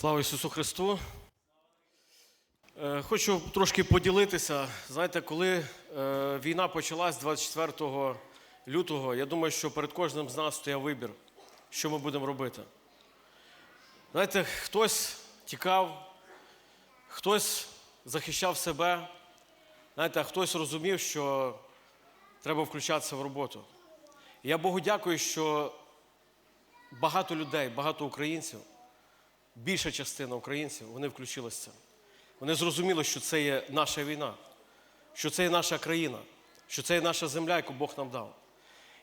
Слава Ісусу Христу! Е, Хочу трошки поділитися. Знаєте, коли е, війна почалась 24 лютого, я думаю, що перед кожним з нас стояв вибір, що ми будемо робити. Знаєте, хтось тікав, хтось захищав себе, знаєте, а хтось розумів, що треба включатися в роботу. Я Богу дякую, що багато людей, багато українців більша частина українців вони включилися. Вони зрозуміли, що це є наша війна, що це є наша країна, що це є наша земля, яку Бог нам дав.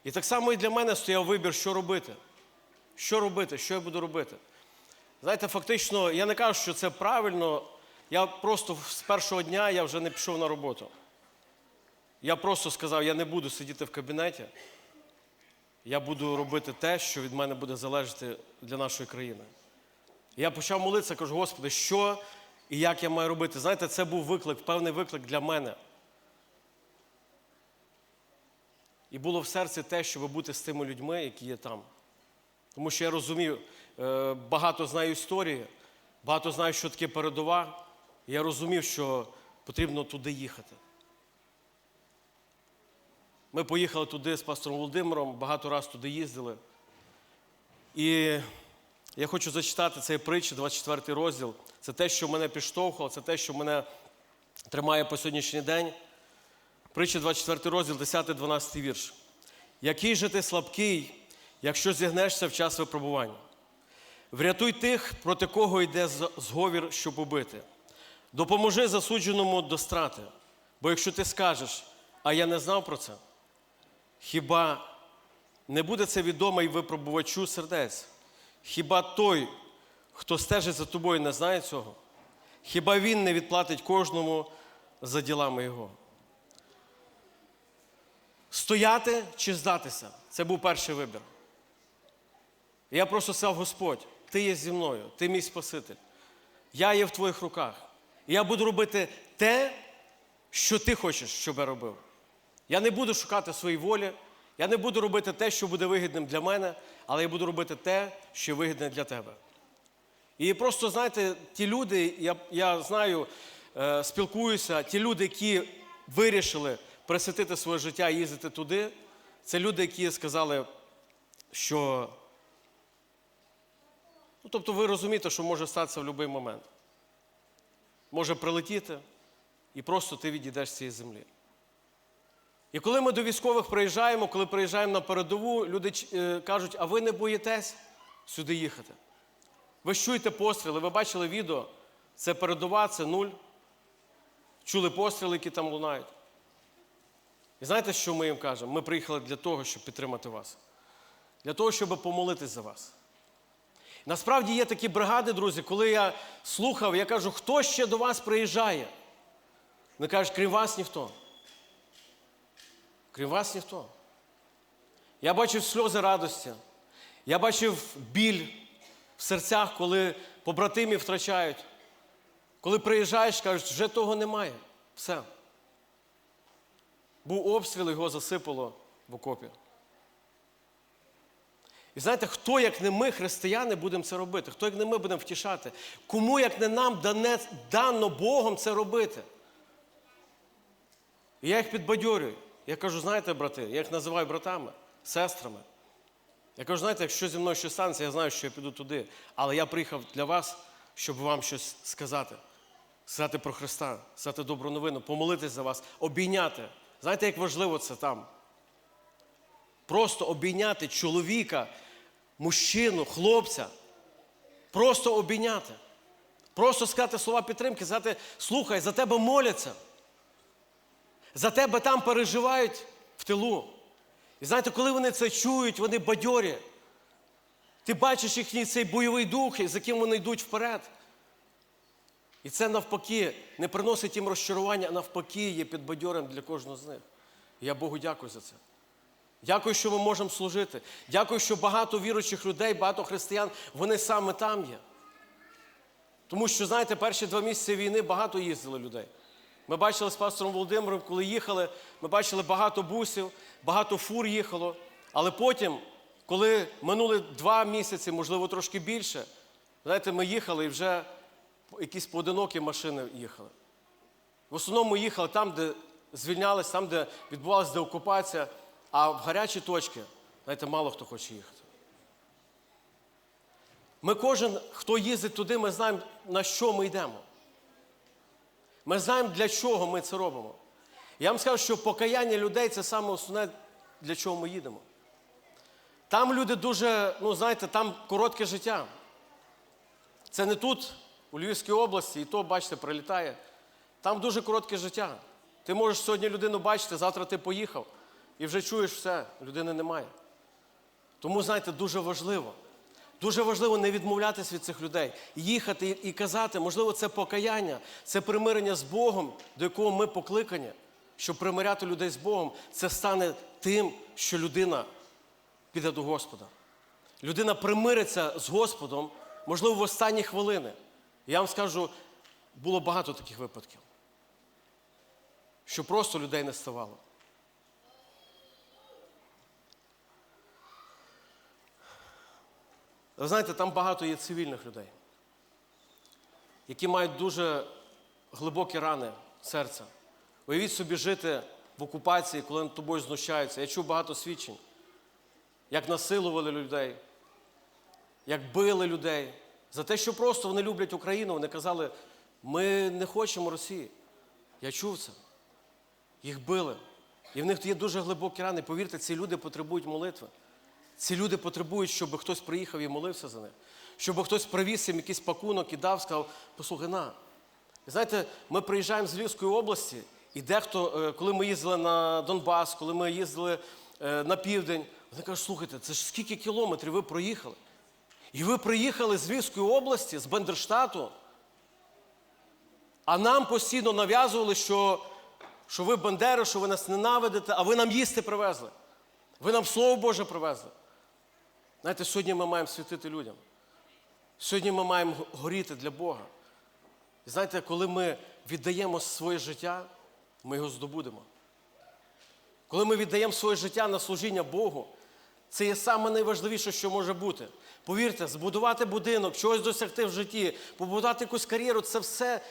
І так само і для мене стояв вибір, що робити. Що робити, що я буду робити. Знаєте, фактично, я не кажу, що це правильно. Я просто з першого дня я вже не пішов на роботу. Я просто сказав, я не буду сидіти в кабінеті. Я буду робити те, що від мене буде залежати для нашої країни. Я почав молитися, кажу, Господи, що і як я маю робити? Знаєте, це був виклик, певний виклик для мене. І було в серці те, щоб бути з тими людьми, які є там. Тому що я розумію, е, багато знаю історії, багато знаю, що таке передова. І я розумів, що потрібно туди їхати. Ми поїхали туди з пастором Володимиром, багато разів туди їздили. І я хочу зачитати цей притчі, 24 розділ. Це те, що мене підштовхувало, це те, що мене тримає по сьогоднішній день. Притча 24 розділ, 10-12 вірш. Який же ти слабкий, якщо зігнешся в час випробування? Врятуй тих, проти кого йде зговір, щоб убити. Допоможи засудженому до страти. Бо якщо ти скажеш, а я не знав про це, хіба не буде це відомо і випробувачу сердець? Хіба той, хто стежить за тобою, не знає цього? Хіба він не відплатить кожному за ділами його? Стояти чи здатися? Це був перший вибір. Я просто сказав, Господь, Ти є зі мною, Ти мій Спаситель. Я є в твоїх руках. Я буду робити те, що ти хочеш, щоб я робив. Я не буду шукати своїй волі, я не буду робити те, що буде вигідним для мене, але я буду робити те, що вигідне для тебе. І просто, знаєте, ті люди, я, я знаю, е, спілкуюся, ті люди, які вирішили присвятити своє життя і їздити туди, це люди, які сказали, що. Ну, тобто ви розумієте, що може статися в будь-який момент. Може прилетіти, і просто ти відійдеш з цієї землі. І коли ми до військових приїжджаємо, коли приїжджаємо на передову, люди е, кажуть, а ви не боїтесь сюди їхати? Ви чуєте постріли, ви бачили відео, це передова, це нуль. Чули постріли, які там лунають. І знаєте, що ми їм кажемо? Ми приїхали для того, щоб підтримати вас, для того, щоб помолитись за вас. Насправді є такі бригади, друзі, коли я слухав, я кажу, хто ще до вас приїжджає? Вони кажуть, крім вас ніхто. Крім вас ніхто. Я бачив сльози радості. Я бачив біль в серцях, коли побратимів втрачають. Коли приїжджаєш, кажуть, вже того немає. Все. Був обстріл, його засипало в окопі. І знаєте, хто, як не ми, християни, будемо це робити? Хто, як не ми, будемо втішати? Кому, як не нам, дане, дано Богом це робити? І я їх підбадьорюю. Я кажу, знаєте, брати, я їх називаю братами, сестрами. Я кажу, знаєте, якщо зі мною щось станеться, я знаю, що я піду туди. Але я приїхав для вас, щоб вам щось сказати. Сказати про Христа, сказати добру новину, помолитись за вас, обійняти. Знаєте, як важливо це там? Просто обійняти чоловіка, мужчину, хлопця. Просто обійняти. Просто сказати слова підтримки, сказати, слухай, за тебе моляться. За тебе там переживають в тилу. І знаєте, коли вони це чують, вони бадьорі. Ти бачиш їхній цей бойовий дух, з яким вони йдуть вперед. І це навпаки не приносить їм розчарування, а навпаки є підбадьорем для кожного з них. І я Богу дякую за це. Дякую, що ми можемо служити. Дякую, що багато віруючих людей, багато християн, вони саме там є. Тому що, знаєте, перші два місяці війни багато їздили людей. Ми бачили з пастором Володимиром, коли їхали, ми бачили багато бусів, багато фур їхало. Але потім, коли минули два місяці, можливо, трошки більше, Знаєте, ми їхали і вже якісь поодинокі машини їхали. В основному їхали там, де звільнялись, там, де відбувалася деокупація, а в гарячі точки, знаєте, мало хто хоче їхати. Ми кожен, хто їздить туди, ми знаємо, на що ми йдемо. Ми знаємо, для чого ми це робимо. Я вам скажу, що покаяння людей це саме основне, для чого ми їдемо. Там люди дуже, ну знаєте, там коротке життя. Це не тут, у Львівській області, і то, бачите, прилітає. Там дуже коротке життя. Ти можеш сьогодні людину бачити, завтра ти поїхав і вже чуєш все, людини немає. Тому, знаєте, дуже важливо. Дуже важливо не відмовлятися від цих людей, їхати і- казати, можливо, це покаяння, це примирення з Богом, до якого ми покликані, щоб примиряти людей з Богом, це стане тим, що людина піде до Господа. Людина примириться з Господом, можливо, в останні хвилини. Я вам скажу, було багато таких випадків, що просто людей не ставало. Ви знаєте, там багато є цивільних людей, які мають дуже глибокі рани серця. Уявіть собі жити в окупації, коли над тобою знущаються. Я чув багато свідчень, як насилували людей, як били людей. За те, що просто вони люблять Україну, вони казали, ми не хочемо Росії. Я чув це. Їх били. І в них є дуже глибокі рани. Повірте, ці люди потребують молитви. Ці люди потребують, щоб хтось приїхав і молився за них. Щоб хтось привіз їм якийсь пакунок і дав, сказав, послухай на. Знаєте, ми приїжджаємо з Львівської області, і дехто, е, коли ми їздили на Донбас, коли ми їздили е, на південь, вони кажуть, слухайте, це ж скільки кілометрів ви проїхали? І ви приїхали з Львівської області, з Бендерштату, а нам постійно нав'язували, що, що ви Бандери, що ви нас ненавидите, а ви нам їсти привезли. Ви нам Слово Боже привезли. Знаєте, сьогодні ми маємо світити людям. Сьогодні ми маємо горіти для Бога. І знаєте, коли ми віддаємо своє життя, ми його здобудемо. Коли ми віддаємо своє життя на служіння Богу, це є саме найважливіше, що може бути. Повірте, збудувати будинок, чогось досягти в житті, побудувати якусь кар'єру це все,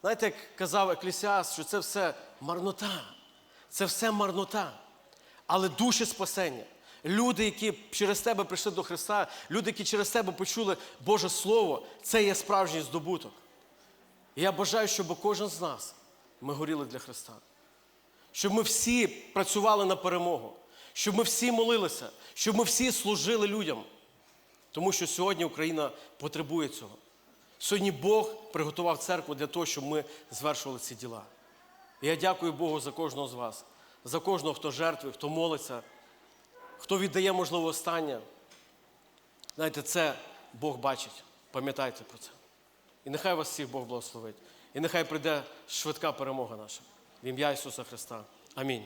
знаєте, як казав Еклісіас, що це все марнота. Це все марнота. Але душі спасення, люди, які через тебе прийшли до Христа, люди, які через тебе почули Боже Слово, це є справжній здобуток. І я бажаю, щоб кожен з нас ми горіли для Христа. Щоб ми всі працювали на перемогу, щоб ми всі молилися, щоб ми всі служили людям. Тому що сьогодні Україна потребує цього. Сьогодні Бог приготував церкву для того, щоб ми звершували ці діла. І я дякую Богу за кожного з вас, за кожного, хто жертвує, хто молиться, хто віддає, можливо, останнє. Знаєте, це Бог бачить. Пам'ятайте про це. І нехай вас всіх Бог благословить. І нехай прийде швидка перемога наша. В ім'я Ісуса Христа. Амінь.